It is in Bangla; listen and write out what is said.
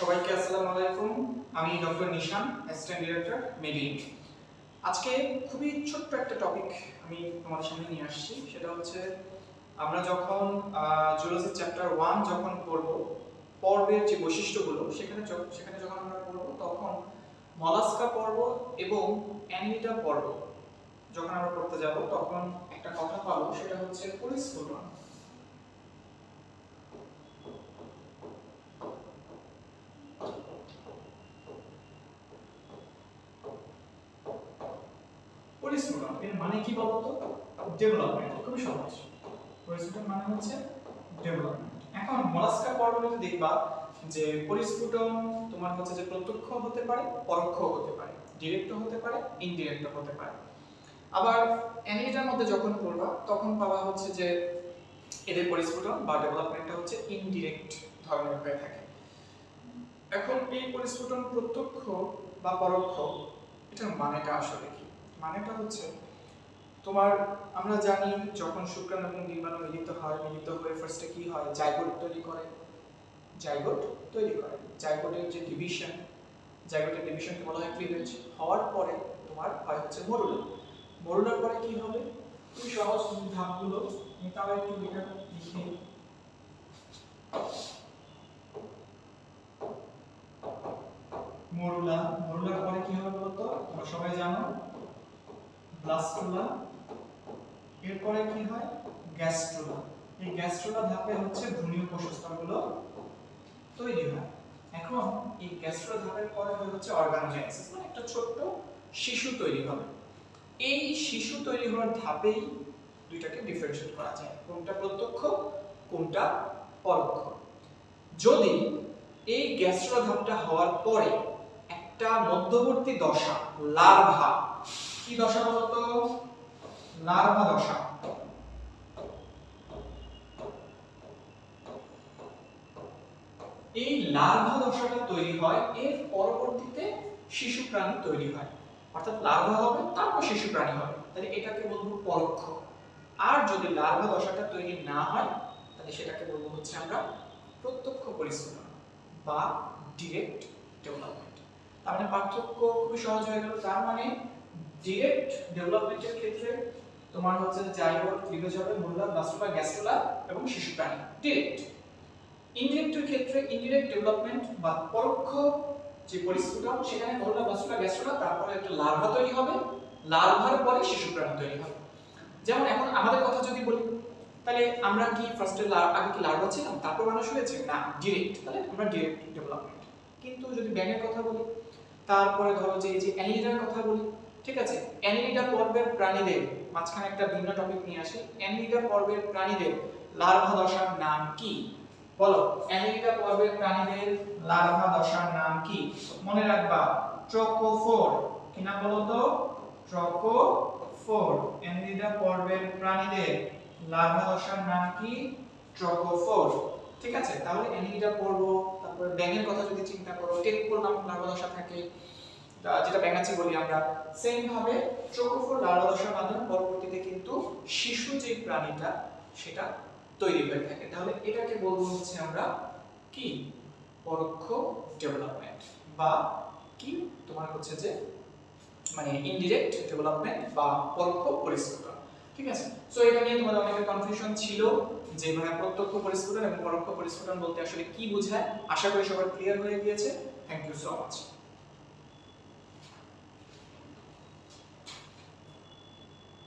সবাইকে আসসালামু আলাইকুম। আমি doctor Nishan assistant director medic আজকে খুবই ছোট্ট একটা টপিক আমি তোমাদের সামনে নিয়ে আসছি। সেটা হচ্ছে আমরা যখন জুলজি চ্যাপ্টার ওয়ান যখন পড়ব, পর্বের যে বৈশিষ্ট্যগুলো, সেখানে সেখানে যখন আমরা পড়ব, তখন মলাস্কা পর্ব এবং অ্যানিমিটা পর্ব যখন আমরা পড়তে যাব, তখন একটা কথা পাবো, সেটা হচ্ছে পরিস্ফুটন পরিস্ফুটন এর মানে কি ডেভেলপমেন্ট খুবই সহজ। মানে হচ্ছে ডেভেলপমেন্ট এখন মলাস্কা দেখবা, যে পরিস্ফুটন তোমার হচ্ছে যে প্রত্যক্ষ হতে পারে পরোক্ষ হতে পারে ডিরেক্ট হতে পারে ইনডিরেক্ট হতে পারে। আবার অ্যানিমিটার মধ্যে যখন পড়বা, তখন পাওয়া হচ্ছে যে এদের পরিস্ফুটন বা ডেভেলপমেন্টটা হচ্ছে ইনডিরেক্ট ধরনের হয়ে থাকে। এখন এই পরিস্ফুটন প্রত্যক্ষ বা পরোক্ষ, এটার মানেটা আসলে কি? মানেটা হচ্ছে, তোমার আমরা জানি যখন শুক্রাণু এবং ডিম্বাণু মিলিত হয়, মিলিত হয়ে ফার্স্টে কি হয়? জাইগোট তৈরি করে। জাইগোট তৈরি করে। জাইগোটের যে ডিভিশন জাইগোটের ডিভিশনকে বলা হয় ক্লিভেজ হওয়ার পরে তোমার হয় হচ্ছে মরুলা। মরুলার পরে কি হবে? খুবই সহজ ধাপগুলো তাও একটু লিখে লিখে মরুলা, মরুলার পরে কি হবে বলতো? তোমরা সবাই জানো ব্লাস্টুলা, এরপরে কি হয়? গ্যাস্ট্রোলা। এই গ্যাস্ট্রোলা ধাপে হচ্ছে ভ্রূণীয় কোষস্তরগুলো তৈরি হয়। এখন এই ধাপের পরে হচ্ছে অর্গানোজেনেসিস মানে একটা ছোট্ট শিশু তৈরি হবে। এই শিশু তৈরি হওয়ার ধাপেই দুইটাকে করা যায়, কোনটা প্রত্যক্ষ, কোনটা পরোক্ষ। যদি এই গ্যাস্ট্রো ধাপটা হওয়ার পরে একটা মধ্যবর্তী দশা, লার্ভা কি দশা বলতো? লার্ভা দশা। এই লার্ভা দশাটা তৈরি হয় এর পরবর্তীতে শিশু প্রাণী তৈরি হয়। অর্থাৎ লার্ভা হবে, তারপর শিশু প্রাণী হবে। তাহলে এটাকে বলব পরোক্ষ। আর যদি লার্ভা দশাটা তৈরি না হয়, তাহলে সেটাকে বলব হচ্ছে আমরা প্রত্যক্ষ পরিশ্রম বা ডিরেক্ট ডেভেলপমেন্ট তার মানে পার্থক্য খুবই সহজ হয়ে গেল। তার মানে ডিরেক্ট ডেভেলপমেন্টের ক্ষেত্রে তোমার হচ্ছে জাইগোট ক্লিভেজ হবে মূলা ব্লাস্টোলা গ্যাস্ট্রোলা এবং শিশু প্রাণী। ডিরেক্ট ইনডিরেক্টের ক্ষেত্রে ইনডিরেক্ট ডেভেলপমেন্ট বা পরোক্ষ যে পরিস্ফুটন সেখানে মূলা ব্লাস্টোলা গ্যাস্ট্রোলা, তারপরে একটা লার্ভা তৈরি হবে। লার্ভার পরে শিশু প্রাণী তৈরি হবে। যেমন এখন আমাদের কথা যদি বলি, তাহলে আমরা কি ফার্স্টে আগে কি লার্ভা ছিলাম? তারপর মানুষ হয়েছে? না ডিরেক্ট তাহলে আমরা ডিরেক্ট ডেভেলপমেন্ট কিন্তু যদি ব্যাঙের কথা বলি, তারপরে ধরো যে এই যে অ্যানিলিডার কথা বলি ঠিক আছে? অ্যানিলিডা পর্বের প্রাণীদের, মাঝখানে একটা ভিন্ন টপিক নিয়ে আসি। অ্যানিলিডা পর্বের প্রাণীদের লার্ভা দশার নাম কি? বলো অ্যানিলিডা পর্বের প্রাণীদের লার্ভা দশার নাম কি? মনে রাখবা ট্রোকোফোর কি নাম বলো তো? ট্রোকোফোর অ্যানিলিডা পর্বের প্রাণীদের লার্ভা দশার নাম কি? ট্রোকোফোর ঠিক আছে? তাহলে অ্যানিলিডা পর্ব, তারপরে ব্যাঙের কথা যদি চিন্তা করো টেকপোল নামক লার্ভা দশা থাকে। যেটা ব্যাঙাচি বলি আমরা সেম ভাবে ট্রোকোফোর লার্ভা দশার মাধ্যমে পরবর্তীতে কিন্তু শিশু যে প্রাণীটা, সেটা তৈরি হয়ে থাকে। তাহলে এটাকে বলব হচ্ছে আমরা কি? পরোক্ষ ডেভেলপমেন্ট বা কি? তোমার হচ্ছে যে মানে ইনডিরেক্ট ডেভেলপমেন্ট বা পরোক্ষ পরিস্ফুটন। ঠিক আছে? সো এটা নিয়ে তোমাদের অনেকের কনফিউশন ছিল যে মানে প্রত্যক্ষ পরিস্ফুটন এবং পরোক্ষ পরিস্ফুটন বলতে আসলে কি বোঝায়? আশা করি সবার ক্লিয়ার হয়ে গিয়েছে। Thank you so much